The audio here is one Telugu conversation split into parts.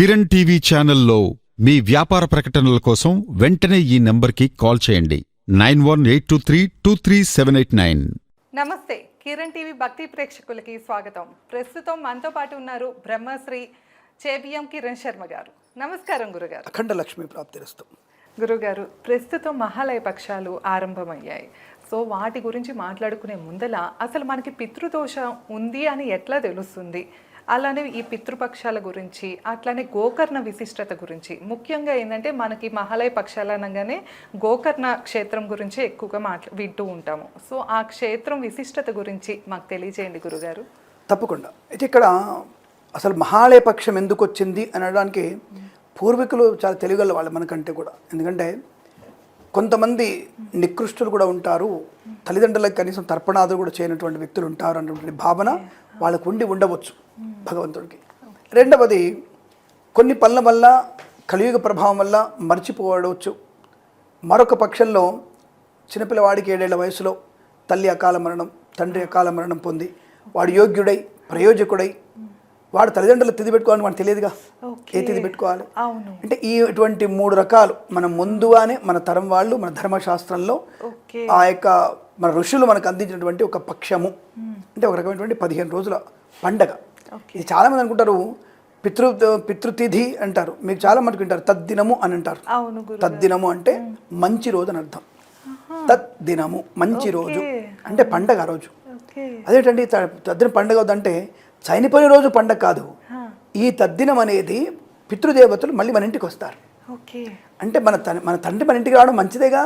కిరణ్ టీవీ ఛానల్లో మీ వ్యాపార ప్రకటనల కోసం వెంటనే ఈ నంబర్కి కాల్ చేయండి. Nine one eight two three two three seven eight nine. నమస్తే కిరణ్ టీవీ భక్తి ప్రేక్షకులకి స్వాగతం. ప్రస్తుతం మనతో పాటు ఉన్నారు బ్రహ్మశ్రీ చేబిఎం కిరణ్ శర్మ గారు. నమస్కారం గురుగారు. అఖండ లక్ష్మీ ప్రాప్తిరస్తు గురుగారు ప్రస్తుతం మహాలయ పక్షాలు ఆరంభమయ్యాయి. సో వాటి గురించి మాట్లాడుకునే ముందల అసలు మనకి పితృదోషం ఉంది అని ఎట్లా తెలుస్తుంది? అలానే ఈ పితృపక్షాల గురించి అట్లానే గోకర్ణ విశిష్టత గురించి. ముఖ్యంగా ఏంటంటే మనకి మహాలయ పక్షాలు అనగానే గోకర్ణ క్షేత్రం గురించి ఎక్కువగా మాట్లా వింటూ ఉంటాము. సో ఆ క్షేత్రం విశిష్టత గురించి మాకు తెలియజేయండి గురుగారు. తప్పకుండా. అయితే ఇక్కడ అసలు మహాలయ పక్షం ఎందుకు వచ్చింది అనడానికి పూర్వీకులు చాలా తెలియగల వాళ్ళు మనకంటే కూడా. ఎందుకంటే కొంతమంది నికృష్టులు కూడా ఉంటారు. తల్లిదండ్రులకు కనీసం తర్పణాదులు కూడా చేయనటువంటి వ్యక్తులు ఉంటారు అన్నటువంటి భావన వాళ్ళకు ఉండి ఉండవచ్చు భగవంతుడికి. రెండవది కొన్ని పనుల వల్ల కలియుగ ప్రభావం వల్ల మర్చిపోవడవచ్చు మరొక పక్షంలో చిన్నపిల్లవాడికి ఏడేళ్ళ వయసులో తల్లి అకాల మరణం తండ్రి అకాల మరణం పొంది వాడు యోగ్యుడై ప్రయోజకుడై వాడు తల్లిదండ్రులు తిది పెట్టుకోవాలని మనకు తెలియదుగా. ఏ తిది పెట్టుకోవాలి? అంటే ఈ ఇటువంటి మూడు రకాలు మనం ముందుగానే మన తరం వాళ్ళు మన ధర్మశాస్త్రంలో ఆ యొక్క మన ఋషులు మనకు అందించినటువంటి ఒక పక్షము. అంటే ఒక రకమైనటువంటి పదిహేను రోజుల పండగ. ఇది చాలా మంది అనుకుంటారు పితృ పితృతిథి అంటారు. మీకు చాలా మందికి వింటారు తద్దినము అని అంటారు. తద్దినము అంటే మంచి రోజు అని అర్థం. తద్దినము మంచి రోజు. అంటే పండగ రోజు. అదేంటండి తద్దిన పండగ అవుతుందంటే చనిపోయిన రోజు పండగ కాదు. ఈ తద్దినం అనేది పితృదేవతలు మళ్ళీ మన ఇంటికి వస్తారు. అంటే మన తన మన తండ్రి మన ఇంటికి రావడం మంచిదేగా?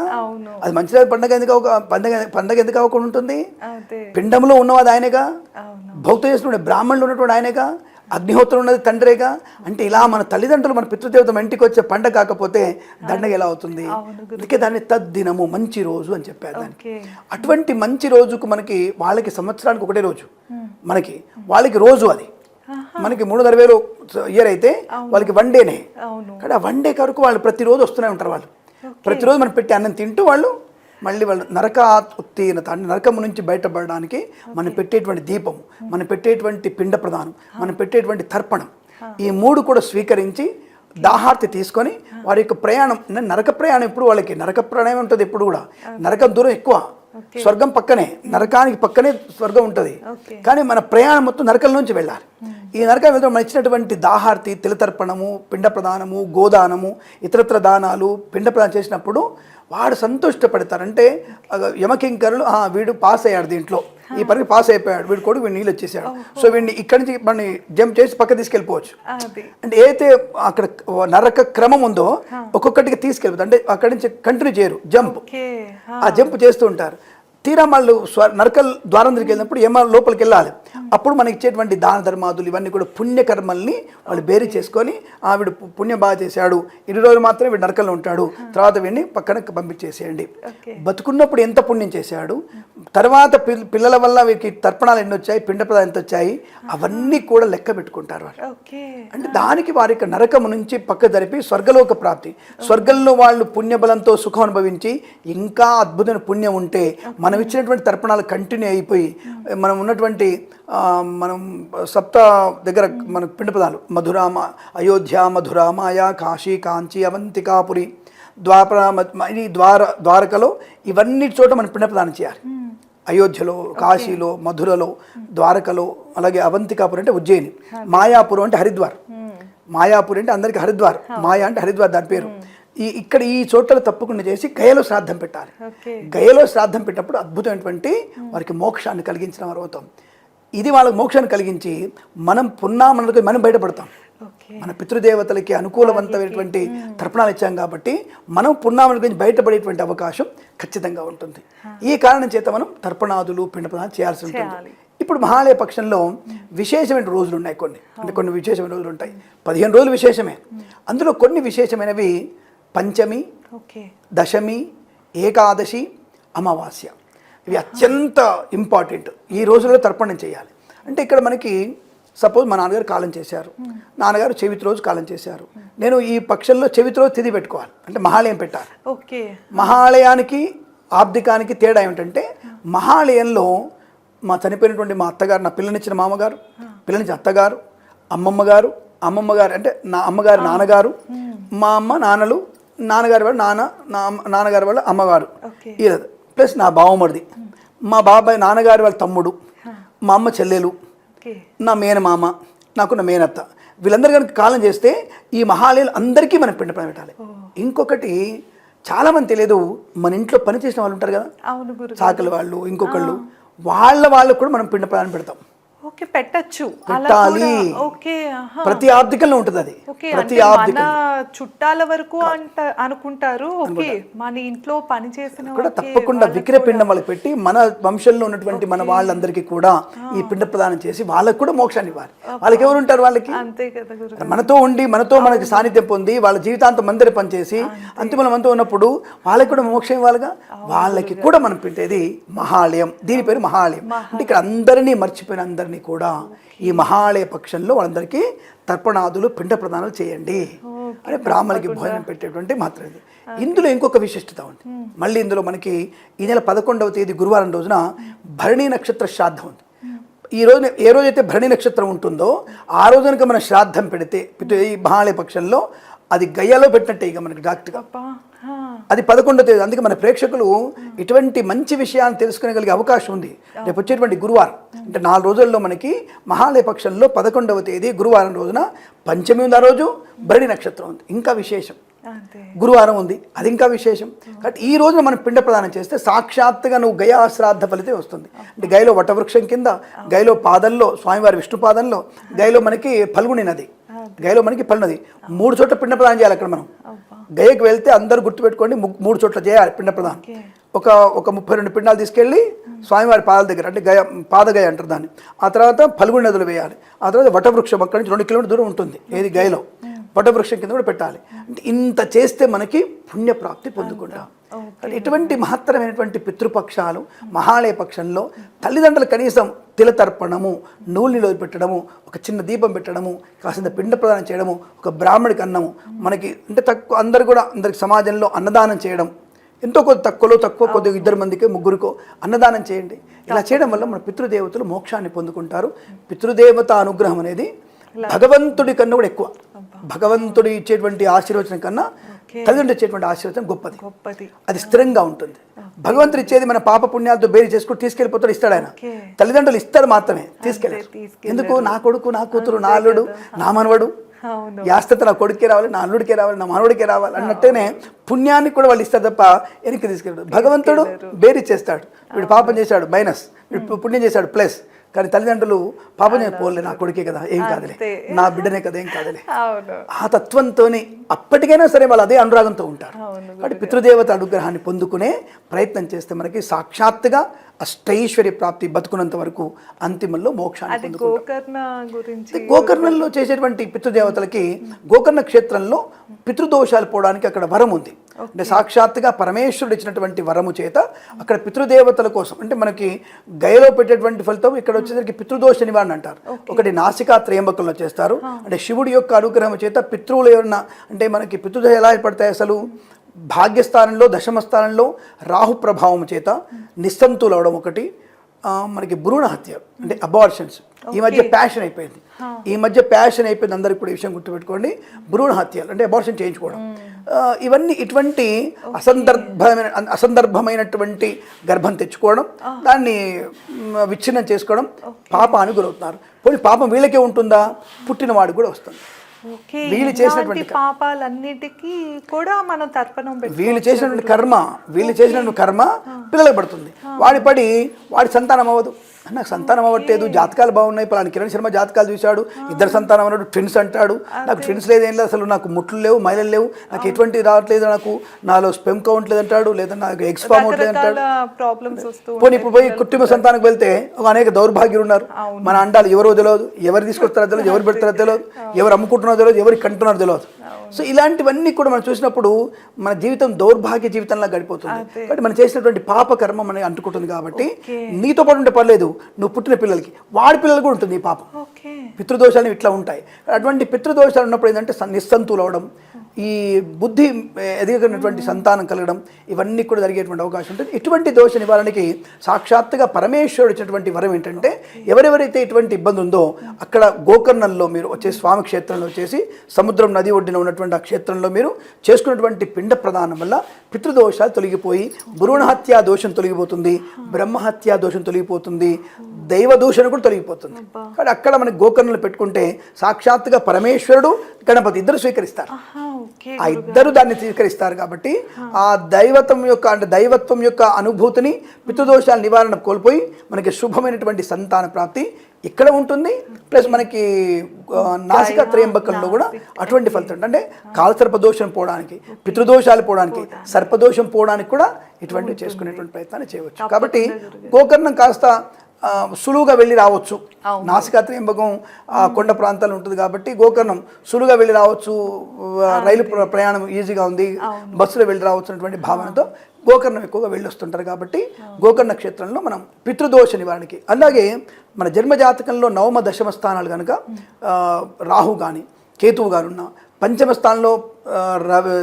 అది మంచిదే పండగ ఎందుకు పండగ పండగ ఎందుకు అవ్వకుండా ఉంటుంది? పిండంలో ఉన్నవాది ఆయనేగా? భౌత చేసిన బ్రాహ్మణులు ఉన్నటువంటి ఆయనేగా? అగ్నిహోత్రం ఉన్నది తండ్రేగా? అంటే ఇలా మన తల్లిదండ్రులు మన పితృదేవత మన ఇంటికి వచ్చే పండగ కాకపోతే దండగ ఎలా అవుతుంది? అందుకే దాన్ని తద్దినము మంచి రోజు అని చెప్పారు దానికి అటువంటి మంచి రోజుకు మనకి వాళ్ళకి సంవత్సరానికి ఒకటే రోజు. మనకి వాళ్ళకి రోజు అది. మనకి మూడు నలభై వేలు ఇయర్ అయితే వాళ్ళకి వన్ డేనే కానీ ఆ వన్ డే కొరకు వాళ్ళు ప్రతిరోజు వస్తూనే ఉంటారు వాళ్ళు. ప్రతిరోజు మనం పెట్టి అన్నం తింటూ వాళ్ళు మళ్ళీ వాళ్ళు నరక ఉత్తీర్ణత అంటే నరకము నుంచి బయటపడడానికి మనం పెట్టేటువంటి దీపము మనం పెట్టేటువంటి పిండ ప్రదానం మనం పెట్టేటువంటి తర్పణం ఈ మూడు కూడా స్వీకరించి దాహార్తి తీసుకొని వారి యొక్క ప్రయాణం నరక ప్రయాణం ఎప్పుడు వాళ్ళకి? నరక ప్రయాణం ఉంటుంది ఎప్పుడు కూడా. నరకం దూరం ఎక్కువ. స్వర్గం పక్కనే నరకానికి పక్కనే స్వర్గం ఉంటుంది. కానీ మన ప్రయాణం మొత్తం నరకం నుంచి వెళ్ళాలి. ఈ నరకం వెళ్తే మనం ఇచ్చినటువంటి దాహార్తి తిలతర్పణము పిండ ప్రదానము గోదానము ఇతరత్ర దానాలు పిండ ప్రదానం చేసినప్పుడు వాడు సంతోషపడతారు. అంటే యమకింకరులు "ఆ, వీడు పాస్ అయ్యాడు దీంట్లో. ఈ పనికి పాస్ అయిపోయాడు. వీడు కొడుకు వీడు నీళ్ళు వచ్చేసాడు సో వీడిని ఇక్కడి నుంచి మన జంప్ చేసి పక్క తీసుకెళ్ళిపోవచ్చు. అంటే ఏదైతే అక్కడ నరక క్రమం ఉందో ఒక్కొక్కటికి తీసుకెళ్ళిపోతుంది అంటే అక్కడి నుంచి కంటిన్యూ చేయరు. జంప్. ఆ జంప్ చేస్తూ ఉంటారు. తీరా వాళ్ళు స్వ నరకల్ ద్వారం దగ్గరికి వెళ్ళినప్పుడు ఏమో లోపలికి వెళ్ళాలి. అప్పుడు మనకి ఇచ్చేటువంటి దాన ధర్మాదులు ఇవన్నీ కూడా పుణ్యకర్మల్ని వాళ్ళు బేరీ చేసుకొని ఆవిడ పుణ్యం బాగా చేశాడు. ఇన్ని రోజులు మాత్రమే వీడు నరకంలో ఉంటాడు. తర్వాత వీడిని పక్కన పంపించేసేయండి. బతుకున్నప్పుడు ఎంత పుణ్యం చేశాడు. తర్వాత పిల్- పిల్లల వల్ల వీరికి తర్పణాలు ఎన్ని వచ్చాయి పిండ ఎంత వచ్చాయి అవన్నీ కూడా లెక్క పెట్టుకుంటారు వాళ్ళు. అంటే దానికి వారి యొక్క నరకము నుంచి పక్క జరిపి స్వర్గలోక ప్రాప్తి. స్వర్గంలో వాళ్ళు పుణ్యబలంతో సుఖం అనుభవించి ఇంకా అద్భుతమైన పుణ్యం ఉంటే మనం ఇచ్చినటువంటి తర్పణాలు కంటిన్యూ అయిపోయి మనం ఉన్నటువంటి మనం సప్త దగ్గర మన పిండ పదాలు మధురామ అయోధ్య మధుర మాయా కాశీ కాంచి అవంతికాపురి ద్వాపర ఈ ద్వార ద్వారకలో ఇవన్నీ చోట మనం పిండ ప్రదానం చేయాలి. అయోధ్యలో కాశీలో మధురలో ద్వారకలో అలాగే అవంతికాపురం అంటే ఉజ్జయిని మాయాపురం అంటే హరిద్వార్. మాయాపురం అంటే అందరికి హరిద్వార్. మాయా అంటే హరిద్వార్ దాని పేరు. ఈ ఇక్కడ ఈ చోట్ల తప్పకుండా చేసి గయలో శ్రాద్ధం పెట్టాలి. గయలో శ్రాద్ధం పెట్టినప్పుడు అద్భుతమైనటువంటి వారికి మోక్షాన్ని కలిగించిన వారు అవుతాం ఇది వాళ్ళకి మోక్షాన్ని కలిగించి మనం పున్నామనలకు మనం బయటపడతాం. మన పితృదేవతలకి అనుకూలవంతమైనటువంటి తర్పణాలు ఇచ్చాం కాబట్టి మనం పున్నామల గురించి బయటపడేటువంటి అవకాశం ఖచ్చితంగా ఉంటుంది. ఈ కారణం చేత మనం తర్పణాదులు పిండ చేయాల్సి ఉంటుంది. ఇప్పుడు మహాలయ పక్షంలో విశేషమైన రోజులు ఉన్నాయి కొన్ని. అంటే కొన్ని విశేషమైన రోజులు ఉంటాయి. పదిహేను రోజులు విశేషమే. అందులో కొన్ని విశేషమైనవి పంచమి ఓకే. దశమి ఏకాదశి అమావాస్య. ఇవి అత్యంత ఇంపార్టెంట్. ఈ రోజుల్లో తర్పణం చేయాలి. అంటే ఇక్కడ మనకి సపోజ్ మా నాన్నగారు కాలం చేశారు. నాన్నగారు చెవితి రోజు కాలం చేశారు. నేను ఈ పక్షంలో చెవితి రోజు తిది పెట్టుకోవాలి. అంటే మహాలయం పెట్టాలి. ఓకే. మహాలయానికి ఆబ్దికానికి తేడా ఏమిటంటే మహాలయంలో మా చనిపోయినటువంటి మా అత్తగారు నా పిల్లనిచ్చిన మామగారు పిల్లనిచ్చిన అత్తగారు అమ్మమ్మ గారు అమ్మమ్మ గారు అంటే నా అమ్మగారు నాన్నగారు మా అమ్మ నాన్నలు నాన్నగారి వాళ్ళు నాన్న నా నాన్నగారి వాళ్ళ అమ్మగారు. ఇలా ప్లస్ నా బావమరిది మా బాబాయ్ నాన్నగారి వాళ్ళ తమ్ముడు మా అమ్మ చెల్లెలు నా మేనమామ నాకు నా మేనత్త. వీళ్ళందరూ కనుక కాలం చేస్తే ఈ మహాలయాలు అందరికీ మనం పిండ పెట్టాలి. ఇంకొకటి చాలామంది తెలియదు మన ఇంట్లో పని చేసిన వాళ్ళు ఉంటారు కదా? చాకలి వాళ్ళు ఇంకొకళ్ళు. వాళ్ళ వాళ్ళకు కూడా మనం పిండ ప్రదానం పెడతాం. ఓకే పెట్టచ్చు. పెట్టాలి. ఓకే. ప్రతి ఆబ్దికంలో ఉంటుంది అది. ప్రతి ఆబ్దికం చుట్టాల వరకు అంట అనుకుంటారు. ఓకే మన ఇంట్లో పని చేసిన కూడా తప్పకుండా విక్రయ పిండం వాళ్ళకి పెట్టి మన వంశంలో ఉన్నటువంటి మన వాళ్ళందరికీ కూడా ఈ పిండ ప్రదానం చేసి వాళ్ళకి కూడా మోక్షాన్ని ఇవ్వాలి. వాళ్ళకి ఎవరు ఉంటారు వాళ్ళకి? అంతే కదా మనతో ఉండి మనతో మనకి సాన్నిధ్యం పొంది వాళ్ళ జీవితాంతం మందిర పనిచేసి అంతిమ మనతో ఉన్నప్పుడు వాళ్ళకి కూడా మోక్షం ఇవ్వాలిగా? వాళ్ళకి కూడా మనం పెట్టేది మహాలయం. దీని పేరు మహాలయం. అంటే ఇక్కడ అందరినీ మర్చిపోయిన అందరినీ కూడా ఈ మహాలయ పక్షంలో వాళ్ళందరికీ తర్పణాదులు పిండ ప్రదానాలు చేయండి అని బ్రాహ్మణులకి భోజనం పెట్టేటువంటి మాత్రం ఇది. ఇందులో ఇంకొక విశిష్టత ఉంది. మళ్ళీ ఇందులో మనకి ఈ నెల పదకొండవ తేదీ గురువారం రోజున భరణి నక్షత్ర శ్రాద్ధం ఉంది. ఈ రోజున ఏ రోజైతే భరణి నక్షత్రం ఉంటుందో ఆ రోజు కనుక మనం శ్రాద్ధం పెడితే ఈ మహాలయ పక్షంలో అది గయ్యలో పెట్టినట్టే ఇక మనకి డాక్టర్గా అది పదకొండో తేదీ. అందుకే మన ప్రేక్షకులు ఇటువంటి మంచి విషయాన్ని తెలుసుకునేగలిగే అవకాశం ఉంది. రేపు వచ్చేటువంటి గురువారం. అంటే నాలుగు రోజుల్లో మనకి మహాలయ పక్షంలో పదకొండవ తేదీ గురువారం రోజున పంచమి ఉంది ఆ రోజు భరణి నక్షత్రం ఉంది. ఇంకా విశేషం. గురువారం ఉంది. అది ఇంకా విశేషం. కాబట్టి ఈ రోజున మనం పిండ ప్రదానం చేస్తే సాక్షాత్తుగా నువ్వు గయా శ్రాద్ధ ఫలితం వస్తుంది. అంటే గయలో వటవృక్షం కింద గయలో పాదంలో స్వామివారి విష్ణు పాదంలో గయలో మనకి ఫల్గుని నది. గయలో మనకి పల్ నది. మూడు చోట్ల పిండ ప్రదానం చేయాలి అక్కడ మనం. గయకి వెళ్తే అందరూ గుర్తుపెట్టుకోండి మూడు చోట్ల చేయాలి పిండ ప్రదానం ఒక ఒక ముప్పై రెండు పిండాలు తీసుకెళ్ళి స్వామివారి పాదాల దగ్గర అంటే గయ పాదగయ అంటారు దాన్ని. ఆ తర్వాత ఫల్గుని నదులు వేయాలి. ఆ తర్వాత వటవృక్షం అక్కడి నుంచి రెండు కిలోమీటర్ దూరం ఉంటుంది ఏది గయలో. వటవృక్షం కింద కూడా పెట్టాలి. అంటే ఇంత చేస్తే మనకి పుణ్యప్రాప్తి పొందుకుంటాం. ఇటువంటి మహత్తరమైనటువంటి పితృపక్షాలు మహాలయ పక్షంలో తల్లిదండ్రులు కనీసం తిలతర్పణము నూనెలో పెట్టడము ఒక చిన్న దీపం పెట్టడము కాసింత పిండ ప్రదానం చేయడము ఒక బ్రాహ్మడికి అన్నము మనకి అంటే తక్కువ అందరు కూడా అందరికి సమాజంలో అన్నదానం చేయడం ఎంతో కొద్ది తక్కువలో తక్కువ కొద్దిగా ఇద్దరు మందికి ముగ్గురికో అన్నదానం చేయండి. ఇలా చేయడం వల్ల మన పితృదేవతలు మోక్షాన్ని పొందుకుంటారు. పితృదేవత అనుగ్రహం అనేది భగవంతుడి కన్నా కూడా ఎక్కువ. భగవంతుడి ఇచ్చేటువంటి ఆశీర్వచనం కన్నా తల్లిదండ్రులు ఇచ్చేటువంటి ఆశీర్వచనం గొప్పది. గొప్పది. అది స్థిరంగా ఉంటుంది. భగవంతుడు ఇచ్చేది మన పాప పుణ్యాలతో బేరీ చేసుకుని తీసుకెళ్ళిపోతాడు ఇస్తాడు ఆయన. తల్లిదండ్రులు ఇస్తారు మాత్రమే తీసుకెళ్ళారు. ఎందుకు? నా కొడుకు నా కూతురు నా అల్లుడు నా మనవడు. యాస్తత నా కొడుకే రావాలి నా అల్లుడికే రావాలి నా మనవడికే రావాలి అన్నట్టేనే పుణ్యాన్ని కూడా వాళ్ళు ఇస్తారు తప్ప వెనక్కి తీసుకెళ్ళారు. భగవంతుడు బేరీ చేస్తాడు. వీడు పాపం చేశాడు మైనస్. వీడు పుణ్యం చేశాడు ప్లస్. కానీ తల్లిదండ్రులు పాపం చేసి పోలే నా కొడుకే కదా ఏం కాదులే. నా బిడ్డనే కదా ఏం కాదులే. ఆ తత్వంతోనే అప్పటికైనా సరే వాళ్ళు అదే అనురాగంతో ఉంటారు. కాబట్టి పితృదేవత అనుగ్రహాన్ని పొందుకునే ప్రయత్నం చేస్తే మనకి సాక్షాత్తుగా అష్టైశ్వర్య ప్రాప్తి బతుకున్నంత వరకు అంతిమంలో మోక్షాన్ని గురించి గోకర్ణంలో చేసేటువంటి పితృదేవతలకి గోకర్ణ క్షేత్రంలో పితృదోషాలు పోవడానికి అక్కడ వరం ఉంది. అంటే సాక్షాత్తుగా పరమేశ్వరుడు ఇచ్చినటువంటి వరము చేత అక్కడ పితృదేవతల కోసం అంటే మనకి గయలో పెట్టేటువంటి ఫలితం ఇక్కడ వచ్చేసరికి పితృదోష నివారణ అంటారు. ఒకటి నాసికా త్రయంబకంలో చేస్తారు. అంటే శివుడి యొక్క అనుగ్రహం చేత పితృవులు ఏమన్నా అంటే మనకి పితృదోషాలు ఎలా ఏర్పడతాయి అసలు? భాగ్యస్థానంలో దశమ స్థానంలో రాహు ప్రభావం చేత నిస్సంతులు అవడం ఒకటి మనకి భ్రూణ హత్య అంటే అబార్షన్స్ ఈ మధ్య ప్యాషన్ అయిపోయింది. ఈ మధ్య ప్యాషన్ అయిపోయింది అందరికి కూడా ఈ విషయం గుర్తుపెట్టుకోండి. భ్రూణ హత్యలు అంటే అబార్షన్ చేయించుకోవడం. ఆ, ఇవన్నీ ఇటువంటి అసందర్భమైన అసందర్భమైనటువంటి గర్భం తెచ్చుకోవడం దాన్ని విచ్ఛిన్నం చేసుకోవడం పాపానికి గురవుతున్నారు పోనీ పాపం వీళ్ళకే ఉంటుందా? పుట్టినవాడికి కూడా వస్తుంది. వీళ్ళు చేసినటువంటి పాపాలన్నిటికీ కూడా మనం తర్పణం వీళ్ళు చేసినటువంటి కర్మ వీళ్ళు చేసినటువంటి కర్మ పిల్లలకు పడుతుంది. వాడి పడి వాడి సంతానం అవ్వదు. నాకు సంతానం అవ్వట్లేదు జాతకాలు బాగున్నాయి పలానా కిరణ్ శర్మ జాతకాలు చూశాడు ఇద్దరు సంతానం అన్నాడు ట్విన్స్ అంటాడు. నాకు ట్విన్స్ లేదేం లేదు అసలు నాకు ముట్లు లేవు మైలలు లేవు నాకు ఎటువంటి రావట్లేదు నాకు నాలో స్పెమ్ కౌంట్ లేదంటాడు లేదా నాకు ఎక్స్ ఫామ్ ప్రాబ్లమ్స్ వస్తూ పోనీ ఇప్పుడు పోయి కుటుంబ సంతానికి వెళ్తే ఒక అనేక దౌర్భాగ్యులు ఉన్నారు మన అండాలు ఎవరో తెలియదు ఎవరు తీసుకొస్తారో తెలియదు ఎవరు పెడతారో తెలియదు ఎవరు అమ్ముకుంటున్నారో తెలియదు ఎవరు కంటున్నారో తెలియదు సో ఇలాంటివన్నీ కూడా మనం చూసినప్పుడు మన జీవితం దౌర్భాగ్య జీవితంలా గడిపోతుంది. కాబట్టి మనం చేసినటువంటి పాప కర్మ మనకి అంటుకుంటుంది కాబట్టి నీతో పాటు ఉంటే పర్లేదు నువ్వు పుట్టిన పిల్లలకి వాడి పిల్లలు కూడా ఉంటుంది ఈ పాపం. పితృదోషాలు ఇట్లా ఉంటాయి. అటువంటి పితృదోషాలు ఉన్నప్పుడు ఏంటంటే నిస్సంతులు అవడం ఈ బుద్ధి ఎదిగినటువంటి సంతానం కలగడం ఇవన్నీ కూడా జరిగేటువంటి అవకాశం ఉంటుంది. ఇటువంటి దోష నివారణకి సాక్షాత్తుగా పరమేశ్వరుడు ఇచ్చినటువంటి వరం ఏంటంటే ఎవరెవరైతే ఇటువంటి ఇబ్బంది ఉందో అక్కడ గోకర్ణంలో మీరు వచ్చే స్వామి క్షేత్రంలో వచ్చేసి సముద్రం నది ఒడ్డున ఉన్నటువంటి ఆ క్షేత్రంలో మీరు చేసుకున్నటువంటి పిండ ప్రదానం వల్ల పితృదోషాలు తొలగిపోయి భ్రూణహత్యా దోషం తొలగిపోతుంది బ్రహ్మహత్యా దోషం తొలగిపోతుంది దైవ దూషణ కూడా తొలగిపోతుంది. కానీ అక్కడ మనకి గోకర్ణలు పెట్టుకుంటే సాక్షాత్తుగా పరమేశ్వరుడు గణపతి ఇద్దరు స్వీకరిస్తారు. ఆ ఇద్దరు దాన్ని స్వీకరిస్తారు కాబట్టి ఆ దైవత్వం యొక్క అంటే దైవత్వం యొక్క అనుభూతిని పితృదోషాల నివారణ కోల్పోయి మనకి శుభమైనటువంటి సంతాన ప్రాప్తి ఇక్కడ ఉంటుంది. ప్లస్ మనకి నాసిక త్రయంబకంలో కూడా అటువంటి ఫలితం ఉంటుంది. అంటే కాలసర్ప దోషం పోవడానికి పితృదోషాలు పోవడానికి సర్పదోషం పోవడానికి కూడా ఇటువంటివి చేసుకునేటువంటి ప్రయత్నాన్ని చేయవచ్చు. కాబట్టి గోకర్ణం కాస్త సులువుగా వెళ్ళి రావచ్చు. నాసికా త్రయంబకం ఆ కొండ ప్రాంతాలు ఉంటుంది కాబట్టి గోకర్ణం సులువుగా వెళ్ళి రావచ్చు. రైలు ప్ర- ప్రయాణం ఈజీగా ఉంది. బస్సులో వెళ్ళి రావచ్చు అనేటువంటి భావనతో గోకర్ణం ఎక్కువగా వెళ్ళి వస్తుంటారు కాబట్టి గోకర్ణ క్షేత్రంలో మనం పితృదోష నివారణకి. అలాగే మన జన్మజాతకంలో నవమ దశమ స్థానాలు కనుక రాహు కానీ కేతువు గారు ఉన్నా పంచమ స్థానంలో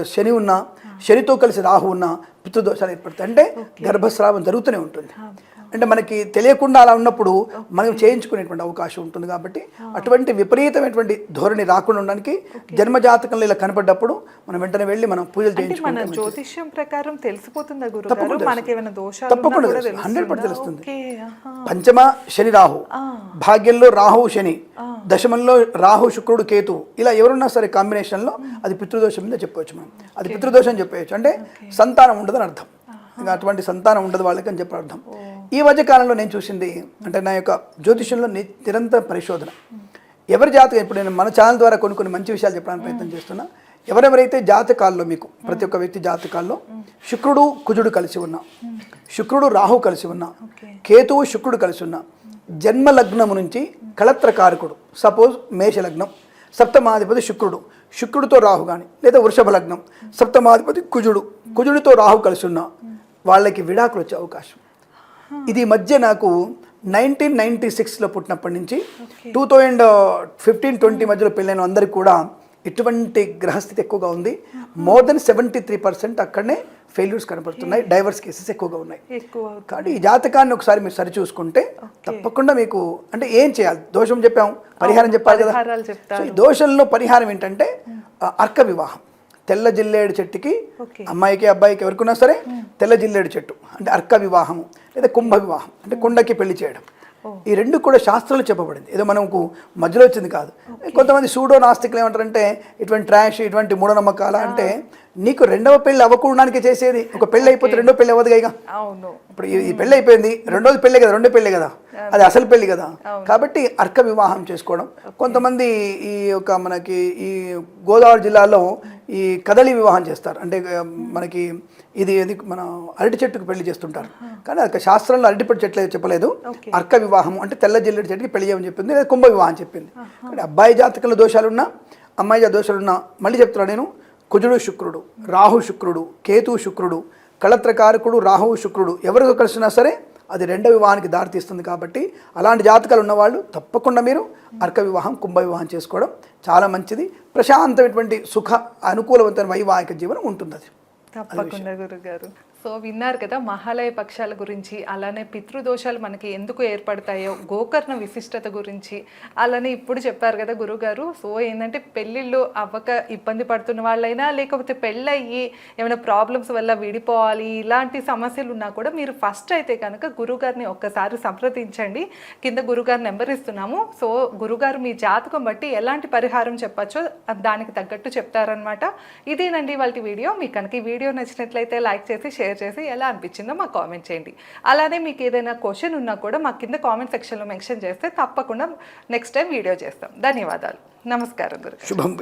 శని ఉన్నా శనితో కలిసి రాహు ఉన్న పితృదోషాలు ఏర్పడతాయి అంటే గర్భస్రావం జరుగుతూనే ఉంటుంది. అంటే మనకి తెలియకుండా అలా ఉన్నప్పుడు మనం చేయించుకునేటువంటి అవకాశం ఉంటుంది కాబట్టి అటువంటి విపరీతమైనటువంటి ధోరణి రాకుండా ఉండడానికి జన్మజాతకంలో ఇలా కనపడ్డప్పుడు మనం వెంటనే వెళ్ళి మనం పూజలు చేయించుకుంటే. జ్యోతిష్యం ప్రకారం తెలిసిపోతుందా తప్పకుండా ఉన్నా కూడా తెలుస్తుంది. 100% తెలుస్తుందా? తెలుస్తుంది. ఓకే, ఆహా. పంచమ శని రాహు. భాగ్యంలో రాహు శని. దశమంలో రాహు శుక్రుడు కేతు. ఇలా ఎవరున్నా సరే కాంబినేషన్లో అది పితృదోషం మీద చెప్పవచ్చు మనం. అది పితృదోషం చెప్పవచ్చు అంటే సంతానం ఉండదని అర్థం. ఇంకా అటువంటి సంతానం ఉండదు వాళ్ళకి అని చెప్పి అర్థం. ఈ మధ్య కాలంలో నేను చూసింది అంటే నా యొక్క జ్యోతిష్యంలో నిరంతర పరిశోధన. ఎవరి జాతకం ఇప్పుడు నేను మన ఛానల్ ద్వారా కొన్ని కొన్ని మంచి విషయాలు చెప్పడానికి ప్రయత్నం చేస్తున్నా. ఎవరెవరైతే జాతకాల్లో మీకు ప్రతి ఒక్క వ్యక్తి జాతకాల్లో శుక్రుడు కుజుడు కలిసి ఉన్నా శుక్రుడు రాహు కలిసి ఉన్నా కేతువు శుక్రుడు కలిసి ఉన్నా జన్మ లగ్నము నుంచి కళత్రకారకుడు సపోజ్ మేష లగ్నం సప్తమాధిపతి శుక్రుడు శుక్రుడితో రాహు కానీ లేదా వృషభ లగ్నం సప్తమాధిపతి కుజుడు కుజుడితో రాహు కలిసి ఉన్నా వాళ్ళకి విడాకులు వచ్చే అవకాశం. ఇది మధ్య నాకు నైన్టీన్ నైన్టీ సిక్స్లో పుట్టినప్పటి నుంచి టూ థౌజండ్ ఫిఫ్టీన్ ట్వంటీ మధ్యలో పెళ్ళైన అందరికి కూడా ఇటువంటి గ్రహస్థితి ఎక్కువగా ఉంది. More than seventy three percent అక్కడనే ఫెయిల్యూర్స్ కనపడుతున్నాయి. డైవర్స్ కేసెస్ ఎక్కువగా ఉన్నాయి. కాబట్టి ఈ జాతకాన్ని ఒకసారి మీరు సరిచూసుకుంటే తప్పకుండా మీకు అంటే ఏం చేయాలి? దోషం చెప్పాం. పరిహారం చెప్పాలి కదా. సో ఈ దోషంలో పరిహారం ఏంటంటే అర్క వివాహం. తెల్ల జిల్లేడు చెట్టుకి. అమ్మాయికి అబ్బాయికి ఎవరికున్నా సరే తెల్ల జిల్లేడు చెట్టు అంటే అర్క వివాహము లేదా కుంభ వివాహం అంటే కుండకి పెళ్ళి చేయడం. ఈ రెండు కూడా శాస్త్రంలో చెప్పబడింది. ఏదో మనకు మధ్యలో వచ్చింది కాదు. కొంతమంది సూడో నాస్తికులు ఏమంటారంటే ఇటువంటి ట్రాష్ ఇటువంటి మూఢనమ్మకాల అంటే నీకు రెండవ పెళ్ళి అవ్వకుండానికే చేసేది. ఒక పెళ్ళి అయిపోతే రెండో పెళ్ళి అవ్వదుగా ఇక. అవును. ఇప్పుడు ఈ- పెళ్ళి అయిపోయింది. రెండోది పెళ్ళే కదా రెండో పెళ్ళే కదా. అది అసలు పెళ్ళి కదా. కాబట్టి అర్క వివాహం చేసుకోవడం. కొంతమంది ఈ యొక్క మనకి ఈ గోదావరి జిల్లాలో ఈ కదలి వివాహం చేస్తారు. అంటే మనకి ఇది ఇది మన అరటి చెట్టుకు పెళ్ళి చేస్తుంటారు. కానీ అది శాస్త్రంలో అరటిపడి చెట్లు చెప్పలేదు. అర్క వివాహం అంటే తెల్ల జిల్లెడి చెట్టుకి పెళ్ళి చేయమని చెప్పింది లేదా కుంభ వివాహం చెప్పింది. కానీ అబ్బాయి జాతకంలో దోషాలున్నా అమ్మాయి దోషాలున్నా మళ్ళీ చెప్తున్నాను నేను కుజుడు శుక్రుడు రాహు శుక్రుడు కేతు శుక్రుడు కళత్రకారకుడు రాహువు శుక్రుడు ఎవరికి కలిసినా సరే అది రెండో వివాహానికి దారితీస్తుంది కాబట్టి అలాంటి జాతకాలు ఉన్నవాళ్ళు తప్పకుండా మీరు అర్క వివాహం కుంభ వివాహం చేసుకోవడం చాలా మంచిది. ప్రశాంతమైనటువంటి సుఖ అనుకూలవంతమైన వైవాహిక జీవనం ఉంటుంది అది తప్పకుండా గురుగారు. సో విన్నారు కదా మహాలయ పక్షాల గురించి అలానే పితృదోషాలు మనకి ఎందుకు ఏర్పడతాయో గోకర్ణ విశిష్టత గురించి అలానే ఇప్పుడు చెప్పారు కదా గురుగారు. సో ఏంటంటే పెళ్ళిళ్ళు అవ్వక ఇబ్బంది పడుతున్న వాళ్ళైనా లేకపోతే పెళ్ళయ్యి ఏమైనా ప్రాబ్లమ్స్ వల్ల విడిపోవాలి ఇలాంటి సమస్యలు ఉన్నా కూడా మీరు ఫస్ట్ అయితే కనుక గురుగారిని ఒక్కసారి సంప్రదించండి. కింద గురుగారు నెంబర్ ఇస్తున్నాము. సో గురుగారు మీ జాతకం బట్టి ఎలాంటి పరిహారం చెప్పచ్చో దానికి తగ్గట్టు చెప్తారనమాట ఇదేనండి వాళ్ళ వీడియో. మీకు కనుక ఈ వీడియో నచ్చినట్లయితే లైక్ చేసి షేర్ చేసి ఎలా అనిపించిందో మాకు కామెంట్ చేయండి. అలానే మీకు ఏదైనా క్వశ్చన్ ఉన్నా కూడా మా కింద కామెంట్ సెక్షన్లో మెన్షన్ చేస్తే తప్పకుండా నెక్స్ట్ టైం వీడియో చేస్తాం. ధన్యవాదాలు. నమస్కారం గురు శుభం